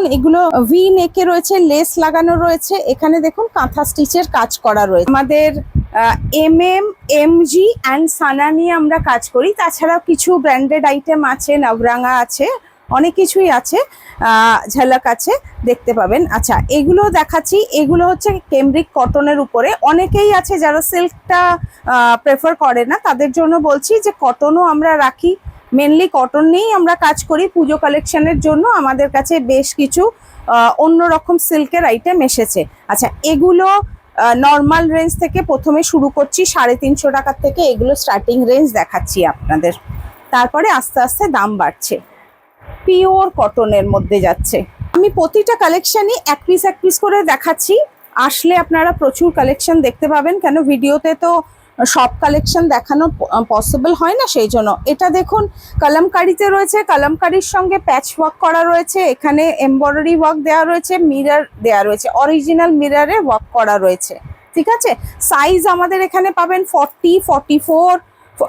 দেখুন, এগুলো ভি নেকে রয়েছে লেস লাগানো রয়েছে। এখানে দেখুন, কাঁথা স্টিচের কাজ করা রয়েছে। আমাদের M M M G and সানা নিয়ে আমরা কাজ করি। তাছাড়াও কিছু ব্র্যান্ডেড আইটেম আছে, নবরাঙা আছে, অনেক কিছুই আছে ঝলক আছে, দেখতে পাবেন। আচ্ছা এগুলো দেখাচ্ছি। এগুলো হচ্ছে কেমব্রিক কটনের উপরে। অনেকেই আছে যারা সিল্কটা প্রেফার করে না। তাদের জন্য বলছি যে কটনও আমরা রাখি। মেনলি কটন নিয়েই আমরা কাজ করি, পুজো কালেকশনের জন্য। আমাদের কাছে বেশ কিছু অন্যরকম সিল্কের আইটেম এসেছে। আচ্ছা এগুলো নর্মাল রেঞ্জ থেকে প্রথমে শুরু করছি, সাড়ে তিনশো টাকার থেকে এগুলো স্টার্টিং রেঞ্জ দেখাচ্ছি আপনাদের। তারপরে আস্তে আস্তে দাম বাড়ছে। পিওর কটনের মধ্যে যাচ্ছে। আমি প্রতিটা কালেকশানই এক পিস এক পিস করে দেখাচ্ছি। আসলে আপনারা প্রচুর কালেকশন দেখতে পাবেন, কেন? ভিডিওতে তো সব কালেকশন দেখানো পসিবল হয় না সেই জন্য। এটা দেখুন, কলমকারিতে রয়েছে, কলমকারির সঙ্গে প্যাচ ওয়ার্ক করা রয়েছে, এখানে এমব্রয়ডারি ওয়ার্ক দেওয়া রয়েছে মিরর দেওয়া রয়েছে অরিজিনাল মিরারে ওয়ার্ক করা রয়েছে, ঠিক আছে? সাইজ আমাদের এখানে পাবেন ফর্টি ফর্টি ফোর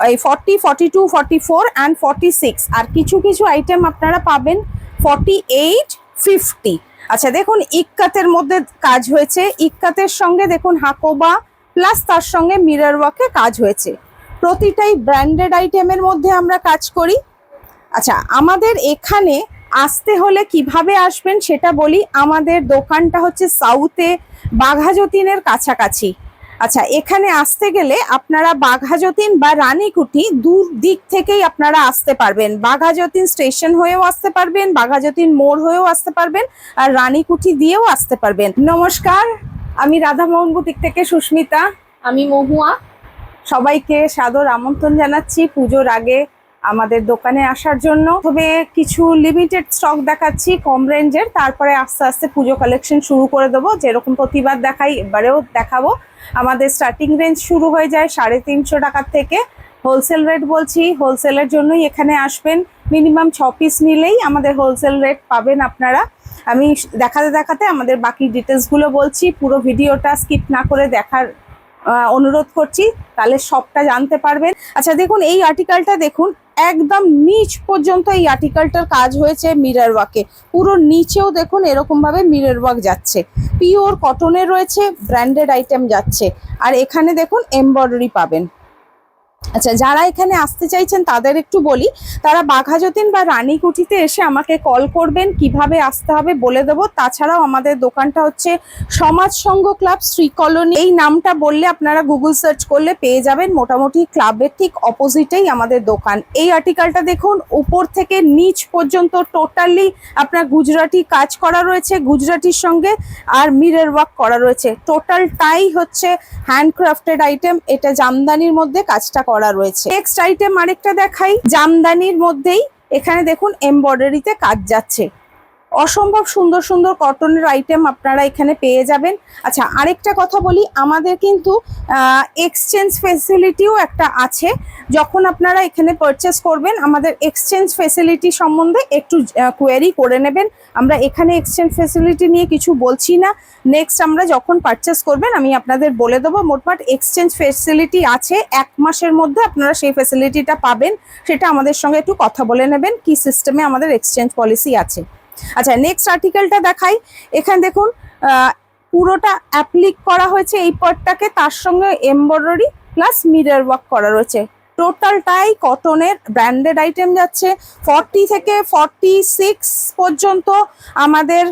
এই forty forty two forty four and forty six আর কিছু কিছু আইটেম আপনারা পাবেন ফর্টি এইট ফিফটি আচ্ছা দেখুন, ইক্কাতের মধ্যে কাজ হয়েছে। ইক্কাতের সঙ্গে দেখুন হাকোবা প্লাস তার সঙ্গে মিরর ওয়ার্কে কাজ হয়েছে। প্রতিটাই ব্র্যান্ডেড আইটেমের মধ্যে আমরা কাজ করি। আচ্ছা আমাদের এখানে আসতে হলে কীভাবে আসবেন সেটা বলি। আমাদের দোকানটা হচ্ছে সাউথে বাঘাযতীনের কাছাকাছি। আচ্ছা এখানে আসতে গেলে আপনারা বাঘাযতীন বা রানীকুঠি দূর দিক থেকেই আপনারা আসতে পারবেন। বাঘাযতীন স্টেশন হয়েও আসতে পারবেন, বাঘাযতীন মোড় হয়েও আসতে পারবেন, আর রানীকুঠি দিয়েও আসতে পারবেন। নমস্কার আমি রাধামোহন বুটিক থেকে সুস্মিতা। আমি মহুয়া। সবাইকে সাদর আমন্ত্রণ জানাচ্ছি পুজোর আগে আমাদের দোকানে আসার জন্য। তবে কিছু লিমিটেড স্টক দেখাচ্ছি কম রেঞ্জের তারপরে আস্তে আস্তে পুজো কালেকশন শুরু করে দেবো। যেরকম প্রতিবার দেখাই এবারেও দেখাবো। আমাদের স্টার্টিং রেঞ্জ শুরু হয়ে যায় সাড়ে তিনশো টাকার থেকে। হোলসেল রেট বলছি হোলসেলের জন্যই এখানে আসবেন। মিনিমাম ছ পিস নিলেই আমাদের হোলসেল রেট পাবেন আপনারা। আমি দেখাতে দেখাতে আমাদের বাকি ডিটেলসগুলো বলছি, পুরো ভিডিওটা স্কিপ না করে দেখার অনুরোধ করছি, তাহলে সবটা জানতে পারবেন। আচ্ছা দেখুন, এই আর্টিকেলটা দেখুন, একদম নিচ পর্যন্ত এই আর্টিকেলটার কাজ হয়েছে মিরর ওয়ার্কে পুরো নিচেও দেখুন, এরকম ভাবে মিরর ওয়ার্ক যাচ্ছে। পিওর কটনের রয়েছে ব্র্যান্ডেড আইটেম যাচ্ছে। আর এখানে দেখুন এমব্রয়ডারি পাবেন। আচ্ছা যারা এখানে আসতে চাইছেন তাদের একটু বলি, তারা বাঘাযতীন বা রানীকুঠিতে এসে আমাকে কল করবেন, কীভাবে আসতে হবে বলে দেবো। তাছাড়াও আমাদের দোকানটা হচ্ছে সমাজ সংঘ ক্লাব শ্রী কলোনি। এই নামটা বললে আপনারা গুগল সার্চ করলে পেয়ে যাবেন। মোটামুটি ক্লাবের ঠিক অপোজিটেই আমাদের দোকান। এই আর্টিকেলটা দেখুন, উপর থেকে নিচ পর্যন্ত টোটালি আপনার গুজরাটি কাজ করা রয়েছে, গুজরাটির সঙ্গে আর মিরর ওয়ার্ক করা রয়েছে। টোটালটাই হচ্ছে হ্যান্ডক্রাফটেড আইটেম এটা জামদানির মধ্যে কাজটা করা রয়েছে। নেক্সট আইটেম আরেকটা দেখাই। জামদানির মধ্যেই এখানে দেখুন এমব্রয়ডারিতে কাজ যাচ্ছে। অসম্ভব সুন্দর সুন্দর কটনের আইটেম আপনারা এখানে পেয়ে যাবেন। আচ্ছা আরেকটা কথা বলি, আমাদের কিন্তু এক্সচেঞ্জ ফেসিলিটিও একটা আছে। যখন আপনারা এখানে পারচেস করবেন, আমাদের এক্সচেঞ্জ ফেসিলিটি সম্বন্ধে একটু কোয়ারি করে নেবেন। আমরা এখানে এক্সচেঞ্জ ফেসিলিটি নিয়ে কিছু বলছি না। নেক্সট আমরা যখন পারচেস করবেন, আমি আপনাদের বলে দেবো মোটমাট এক্সচেঞ্জ ফেসিলিটি আছে। এক মাসের মধ্যে আপনারা সেই ফেসিলিটিটা পাবেন। সেটা আমাদের সঙ্গে একটু কথা বলে নেবেন, কি সিস্টেমে আমাদের এক্সচেঞ্জ পলিসি আছে। আচ্ছা নেক্সট আর্টিকেলটা দেখাই। এখানে দেখুন পুরোটা অ্যাপ্লিক করা হয়েছে এই পার্টটাকে তার সঙ্গে এমব্রয়ডারি প্লাস মিরর ওয়ার্ক করা রয়েছে। টোটালটাই কটনের ব্র্যান্ডেড আইটেম যাচ্ছে। ফর্টি থেকে ফর্টি সিক্স পর্যন্ত আমাদের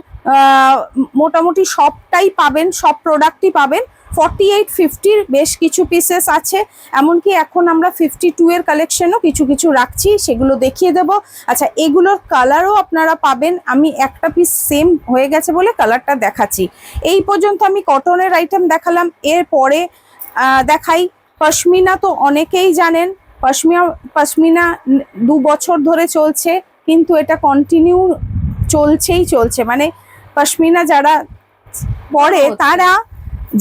মোটামুটি সবটাই পাবেন, সব প্রোডাক্টই পাবেন। ফর্টি এইট ফিফটির বেশ কিছু পিসেস আছে। এমনকি এখন আমরা ফিফটি টু এর কালেকশনও কিছু কিছু রাখছি সেগুলো দেখিয়ে দেব। আচ্ছা এগুলোর কালারও আপনারা পাবেন। আমি একটা পিস সেম হয়ে গেছে বলে কালারটা দেখাচ্ছি। এই পর্যন্ত আমি কটনের আইটেম দেখালাম। এরপরে আহ, দেখাই। পশমিনা তো অনেকেই জানেন। পশমিনা পশমিনা দু বছর ধরে চলছে কিন্তু এটা কন্টিনিউ চলছেই চলছে। মানে পশমিনা যারা পরে তারা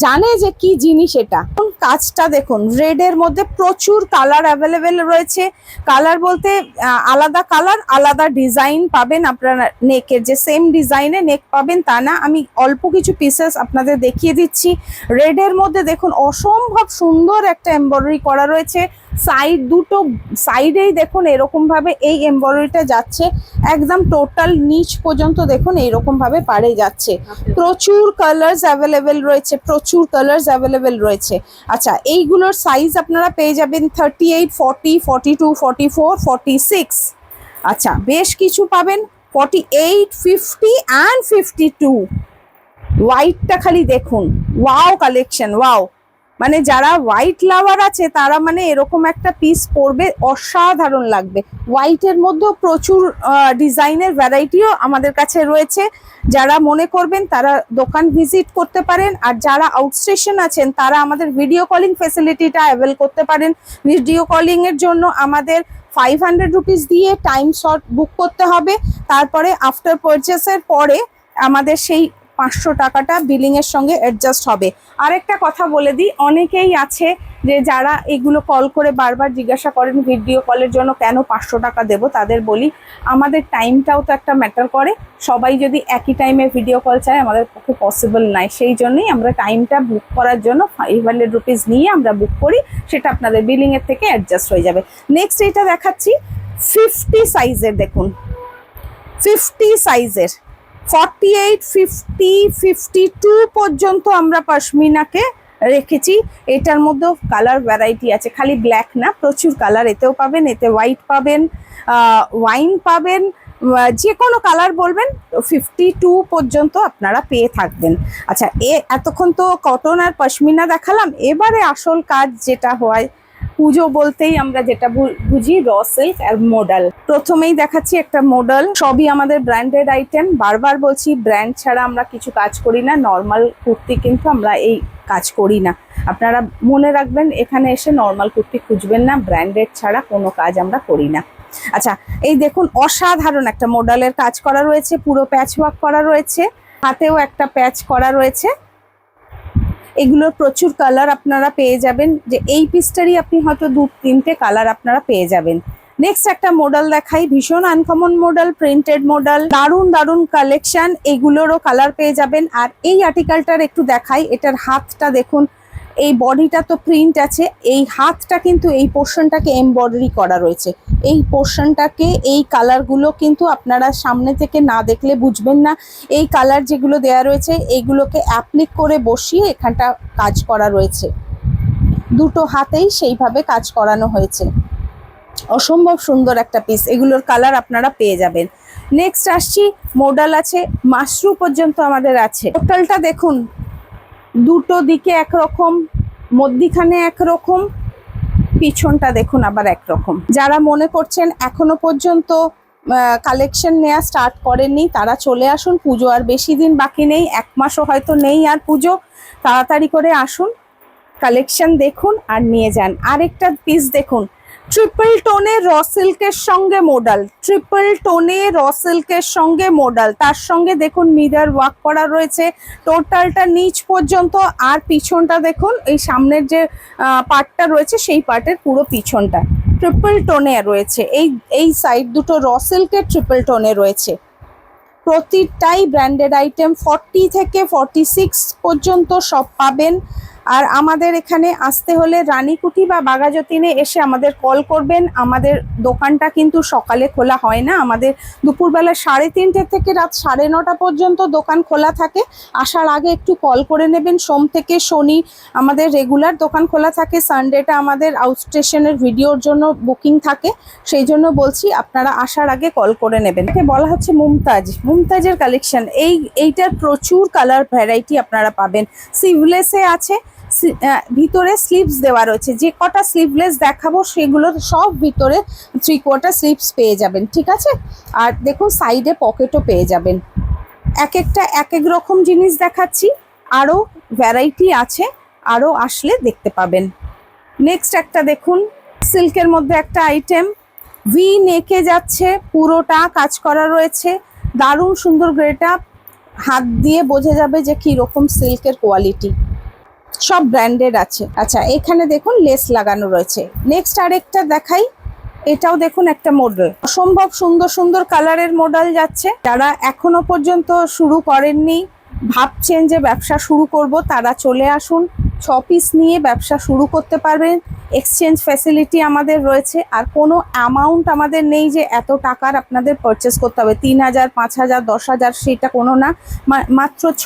জানে যে কি জিনিস এটা। কাজটা দেখুন রেডের মধ্যে প্রচুর কালার অ্যাভেলেবেল রয়েছে। কালার বলতে আলাদা কালার আলাদা ডিজাইন পাবেন আপনারা নেকের যে সেম ডিজাইনে নেক পাবেন তা না। আমি অল্প কিছু পিসেস আপনাদের দেখিয়ে দিচ্ছি। রেডের মধ্যে দেখুন, অসম্ভব সুন্দর একটা এমব্রয়ডারি করা রয়েছে। সাইড দুটো সাইডেই দেখুন এরকমভাবে এই এমব্রয়ডারিটা যাচ্ছে। একদম টোটাল নিচ পর্যন্ত দেখুন এইরকমভাবে পারে যাচ্ছে। প্রচুর কালার্স অ্যাভেলেবেল রয়েছে প্রচুর কালার্স অ্যাভেলেবেল রয়েছে। আচ্ছা এইগুলোর সাইজ আপনারা পেয়ে যাবেন thirty eight forty forty two forty four forty six আচ্ছা বেশ কিছু পাবেন forty eight fifty and fifty two হোয়াইটটা খালি দেখুন। ওয়াও কালেকশন ওয়াও মানে যারা হোয়াইট লাভার আছে, তারা মানে এরকম একটা পিস পরবে, অসাধারণ লাগবে। হোয়াইটের মধ্যেও প্রচুর ডিজাইনের ভ্যারাইটিও আমাদের কাছে রয়েছে। যারা মনে করবেন তারা দোকান ভিজিট করতে পারেন, আর যারা আউটস্টেশন আছেন, তারা আমাদের ভিডিও কলিং ফেসিলিটিটা অ্যাভেল করতে পারেন। ভিডিও কলিং এর জন্য আমাদের ফাইভ হান্ড্রেড রুপিস দিয়ে টাইম শর্ট বুক করতে হবে। তারপরে আফটার পারচেসের পরে আমাদের সেই পাঁচশো টাকাটা বিলিং এর সঙ্গে অ্যাডজাস্ট হবে। আরেকটা কথা বলে দিই, অনেকেই আছে যে যারা এগুলো কল করে বারবার জিজ্ঞাসা করেন ভিডিও কলের জন্য কেন পাঁচশো টাকা দেবো, তাদের বলি, আমাদের টাইমটাও তো একটা ম্যাটার করে। সবাই যদি একই টাইমে ভিডিও কল চায়, আমাদের পক্ষে পসিবল নাই সেই জন্যই আমরা টাইমটা বুক করার জন্য ফাইভ হান্ড্রেড রুপিস নিয়ে আমরা বুক করি, সেটা আপনাদের বিলিংয়ের থেকে অ্যাডজাস্ট হয়ে যাবে। নেক্সট এটা দেখাচ্ছি ফিফটি সাইজের দেখুন। ফিফটি সাইজের forty eight fifty fifty two পর্যন্ত আমরা পশমিনাকে রেখেছি। এটার মধ্যেও কালার ভ্যারাইটি আছে। খালি ব্ল্যাক না, প্রচুর কালার এতেও পাবেন, এতে হোয়াইট পাবেন ওয়াইন পাবেন যে কোনো কালার বলবেন ফিফটি টু পর্যন্ত আপনারা পেয়ে থাকবেন। আচ্ছা এ, এতক্ষণ তো কটন আর পশমিনা দেখালাম। এবারে আসল কাজ যেটা হয় পুজো বলতেই আমরা যেটা বুঝি র সিল্ক আর মডেল প্রথমেই দেখাচ্ছি একটা মডেল সবই আমাদের ব্র্যান্ডেড আইটেম বারবার বলছি ব্র্যান্ড ছাড়া আমরা কিছু কাজ করি না নর্মাল কুর্তি কিন্তু আমরা এই কাজ করি না। আপনারা মনে রাখবেন, এখানে এসে নর্মাল কুর্তি খুঁজবেন না ব্র্যান্ডেড ছাড়া কোনো কাজ আমরা করি না। আচ্ছা এই দেখুন, অসাধারণ একটা মডেলের কাজ করা রয়েছে, পুরো প্যাচ ওয়ার্ক করা রয়েছে, হাতেও একটা প্যাচ করা রয়েছে। এগুলোর প্রচুর কালার আপনারা পেয়ে যাবেন। যে এই পিসটারই আপনি হয়তো দু, তিনটে কালার আপনারা পেয়ে যাবেন। নেক্সট একটা মডেল দেখাই, ভীষণ আনকমন মডেল প্রিন্টেড মডেল দারুণ দারুণ কালেকশন এগুলোরও কালার পেয়ে যাবেন। আর এই আর্টিকেলটার একটু দেখাই, এটার হাতটা দেখুন এই বডিটা তো প্রিন্ট আছে, এই হাতটা কিন্তু এই পোর্শনটাকে এমব্রয়ডারি করা রয়েছে। এই পোর্শনটাকে এই কালারগুলো কিন্তু আপনারা সামনে থেকে না দেখলে বুঝবেন না। এই কালার যেগুলো দেয়া রয়েছে এইগুলোকে অ্যাপ্লিক করে বসিয়ে এখানটা কাজ করা রয়েছে। দুটো হাতেই সেইভাবে কাজ করানো হয়েছে। অসম্ভব সুন্দর একটা পিস এগুলোর কালার আপনারা পেয়ে যাবেন। নেক্সট আসছি মডেল আছে মাশরু পর্যন্ত আমাদের আছে। টোটালটা দেখুন দুটো দিকে একরকম, মধ্যিখানে একরকম, পিছনটা দেখুন আবার একরকম। যারা মনে করছেন এখনও পর্যন্ত কালেকশন নেওয়া স্টার্ট করেননি, তারা চলে আসুন, পুজো আর বেশি দিন বাকি নেই, এক মাসও হয়তো নেই আর পুজো, তাড়াতাড়ি করে আসুন কালেকশন দেখুন আর নিয়ে যান। আরেকটা পিস দেখুন ট্রিপল টোনে র সিল্কের সঙ্গে মডেল ট্রিপল টোনে র সিল্কের সঙ্গে মডেল তার সঙ্গে দেখুন মিরার ওয়ার্ক করা রয়েছে। টোটালটা নিচ পর্যন্ত আর পিছনটা দেখুন, এই সামনের যে পার্টটা রয়েছে, সেই পার্টের পুরো পিছনটা। ট্রিপল টোনে রয়েছে। এই এই সাইড দুটো র সিল্কের ট্রিপল টোনে রয়েছে। প্রতিটাই ব্র্যান্ডেড আইটেম ফর্টি থেকে ফর্টি সিক্স পর্যন্ত সব পাবেন। আর আমাদের এখানে আসতে হলে রানীকুটি বা বাগাযতীনে এসে আমাদের কল করবেন। আমাদের দোকানটা কিন্তু সকালে খোলা হয় না। আমাদের দুপুরবেলা সাড়ে তিনটে থেকে রাত সাড়ে নটা পর্যন্ত দোকান খোলা থাকে। আসার আগে একটু কল করে নেবেন। সোম থেকে শনি আমাদের রেগুলার দোকান খোলা থাকে। সানডেটা আমাদের আউটস্টেশনের ভিডিওর জন্য বুকিং থাকে। সেই জন্য বলছি আপনারা আসার আগে কল করে নেবেন। বলা হচ্ছে মুমতাজ। মুমতাজের কালেকশন এই, এইটার প্রচুর কালার ভ্যারাইটি আপনারা পাবেন। সিভলেসে আছে। ভিতরে স্লিভস দেওয়া রয়েছে। যে কটা স্লিভলেস দেখাবো সেগুলোর সব ভিতরে থ্রি কোয়ার্টার স্লিভস পেয়ে যাবেন, ঠিক আছে? আর দেখুন সাইডে পকেটও পেয়ে যাবেন। এক একটা, এক এক রকম জিনিস দেখাচ্ছি। আরও ভ্যারাইটি আছে আরও আসলে দেখতে পাবেন। নেক্সট একটা দেখুন সিল্কের মধ্যে একটা আইটেম ভি নেকে যাচ্ছে, পুরোটা কাজ করা রয়েছে। দারুণ সুন্দর গ্রেটা হাত দিয়ে বোঝা যাবে যে কি রকম সিল্কের কোয়ালিটি সব ব্র্যান্ডেড আছে। আচ্ছা এখানে দেখুন লেস লাগানো রয়েছে। নেক্সট আরেকটা দেখাই। এটাও দেখুন একটা মডেল অসম্ভব সুন্দর সুন্দর কালারের মডেল যাচ্ছে। যারা এখনও পর্যন্ত শুরু করেননি ভাবছেন যে ব্যবসা শুরু করব, তারা চলে আসুন। ছ পিস নিয়ে ব্যবসা শুরু করতে পারবেন। এক্সচেঞ্জ ফ্যাসিলিটি আমাদের রয়েছে। আর কোনো অ্যামাউন্ট আমাদের নেই যে এত টাকার আপনাদের পারচেস করতে হবে। তিন হাজার, পাঁচ হাজার, দশ হাজার, সেটা কোনো না। মাত্র ছ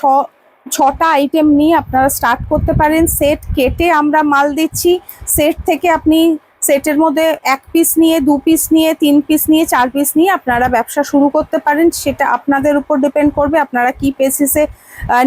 ছটা আইটেম নিয়ে আপনারা স্টার্ট করতে পারেন। সেট কেটে আমরা মাল দিচ্ছি। সেট থেকে আপনি সেটের মধ্যে এক পিস নিয়ে, দু পিস নিয়ে, তিন পিস নিয়ে, চার পিস নিয়ে আপনারা ব্যবসা শুরু করতে পারেন। সেটা আপনাদের উপর ডিপেন্ড করবে, আপনারা কি বেসিসে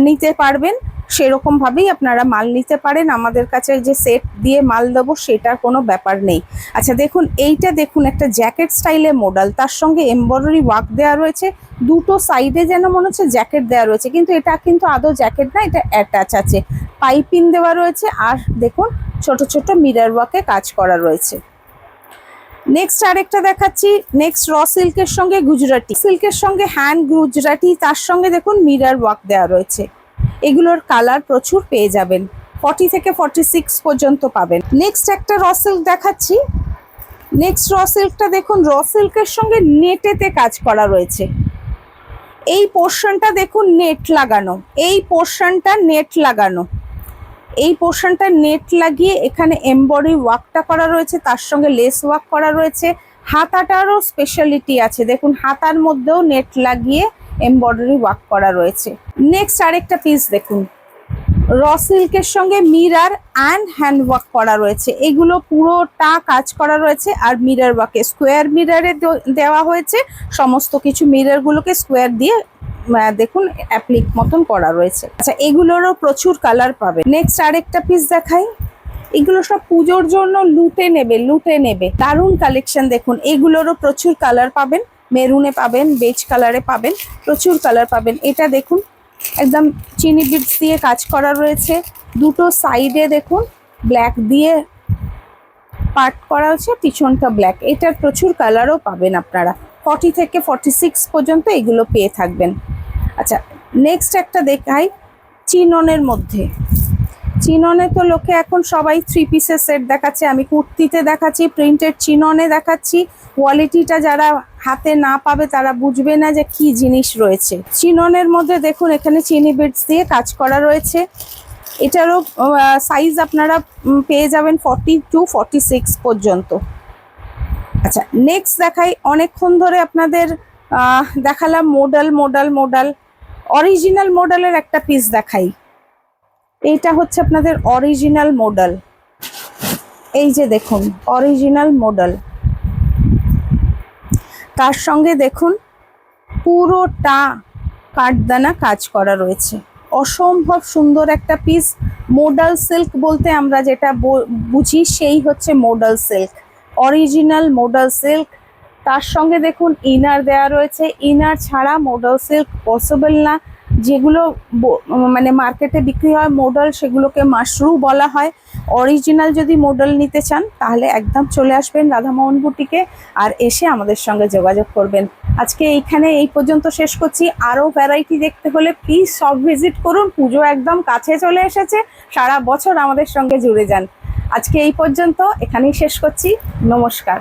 নিতে পারবেন। সেরকমভাবেই আপনারা মাল নিতে পারেন। আমাদের কাছে যে সেট দিয়ে মাল দেবো, সেটার কোনো ব্যাপার নেই। আচ্ছা দেখুন, এইটা দেখুন, একটা জ্যাকেট স্টাইলে মডেল তার সঙ্গে এমব্রয়ডারি ওয়ার্ক দেওয়া রয়েছে। দুটো সাইডে যেন মনে হচ্ছে জ্যাকেট দেওয়া রয়েছে। কিন্তু এটা কিন্তু আদৌ জ্যাকেট না, এটা অ্যাটাচ আছে। পাইপিং দেওয়া রয়েছে। আর দেখুন ছোট ছোট মিরার ওয়াকে কাজ করা রয়েছে। নেক্সট আরেকটা দেখাচ্ছি। নেক্সট র সিল্কের সঙ্গে গুজরাটি। সিল্কের সঙ্গে হ্যান্ড গুজরাটি, তার সঙ্গে দেখুন মিরার ওয়ার্ক দেওয়া রয়েছে। এগুলোর কালার প্রচুর পেয়ে যাবেন। ফর্টি থেকে ফর্টি সিক্স পর্যন্ত পাবেন। নেক্সট একটা র সিল্ক দেখাচ্ছি। নেক্সট র সিল্কটা দেখুন র সিল্কের সঙ্গে নেটেতে কাজ করা রয়েছে। এই পোর্শনটা দেখুন নেট লাগানো। এই পোর্শনটা নেট লাগানো। এই পোর্শনটা নেট লাগিয়ে এখানে এমবডি ওয়ার্কটা করা রয়েছে, তার সঙ্গে লেস ওয়ার্ক করা রয়েছে। হাতাটারও স্পেশালিটি আছে। দেখুন, হাতার মধ্যেও নেট লাগিয়ে এমব্রয়ডারি ওয়ার্ক করা রয়েছে। নেক্সট আরেকটা পিস দেখুন। র সিল্কের সঙ্গে মিরার অ্যান্ড হ্যান্ড ওয়ার্ক করা রয়েছে। এগুলো পুরোটা কাজ করা রয়েছে আর মিরার ওয়ার্কে স্কোয়ার মিরারে দেওয়া হয়েছে। সমস্ত কিছু মিরারগুলোকে স্কোয়ার দিয়ে দেখুন অ্যাপ্লিক মতন করা রয়েছে। আচ্ছা এগুলোরও প্রচুর কালার পাবে। নেক্সট আরেকটা পিস দেখাই। এগুলো সব পুজোর জন্য লুটে নেবে লুটে নেবে। দারুণ কালেকশন দেখুন, এগুলোরও প্রচুর কালার পাবেন। মেরুনে পাবেন বেজ কালারে পাবেন, প্রচুর কালার পাবেন। এটা দেখুন, একদম চিনি বিটস দিয়ে কাজ করা রয়েছে। দুটো সাইডে দেখুন ব্ল্যাক দিয়ে পার্ট করা হচ্ছে পিছনটা ব্ল্যাক এটার প্রচুর কালারও পাবেন আপনারা। ফর্টি থেকে ফর্টি সিক্স পর্যন্ত এগুলো পেয়ে থাকবেন। আচ্ছা নেক্সট একটা দেখাই চিননের মধ্যে। চিননে তো লোকে এখন সবাই থ্রি পিসের সেট দেখাচ্ছে, আমি কুর্তিতে দেখাচ্ছি প্রিন্টেড চিননে দেখাচ্ছি। কোয়ালিটিটা যারা হাতে না পাবে তারা বুঝবে না যে কি জিনিস রয়েছে। চিননের মধ্যে দেখুন, এখানে চিনি বিটস দিয়ে কাজ করা রয়েছে। এটারও সাইজ আপনারা পেয়ে যাবেন ফর্টি টু ফর্টি সিক্স পর্যন্ত। আচ্ছা নেক্সট দেখাই, অনেকক্ষণ ধরে আপনাদের দেখালাম মোডাল মোডাল মোডাল অরিজিনাল মডেলের একটা পিস দেখাই। এইটা হচ্ছে আপনাদের অরিজিনাল মডেল এই যে দেখুন অরিজিনাল মডেল তার সঙ্গে দেখুন, পুরোটা কাঠদানা কাজ করা রয়েছে। অসম্ভব সুন্দর একটা পিস মোডাল সিল্ক বলতে আমরা যেটা বুঝি, সেই হচ্ছে modal silk original modal silk তার সঙ্গে দেখুন ইনার দেওয়া রয়েছে। ইনার ছাড়া মোডাল সিল্ক পসিবল না। যেগুলো মানে মার্কেটে বিক্রি হয় মোডাল সেগুলোকে মাশরু বলা হয়। অরিজিনাল যদি মোডাল নিতে চান, তাহলে একদম চলে আসবেন রাধামোহন বুটিকে আর এসে আমাদের সঙ্গে যোগাযোগ করবেন। আজকে এইখানে এই পর্যন্ত শেষ করছি। আরও ভ্যারাইটি দেখতে হলে প্লিজ সব ভিজিট করুন। পুজো একদম কাছে চলে এসেছে। সারা বছর আমাদের সঙ্গে জুড়ে যান। আজকে এই পর্যন্ত এখানেই শেষ করছি। নমস্কার।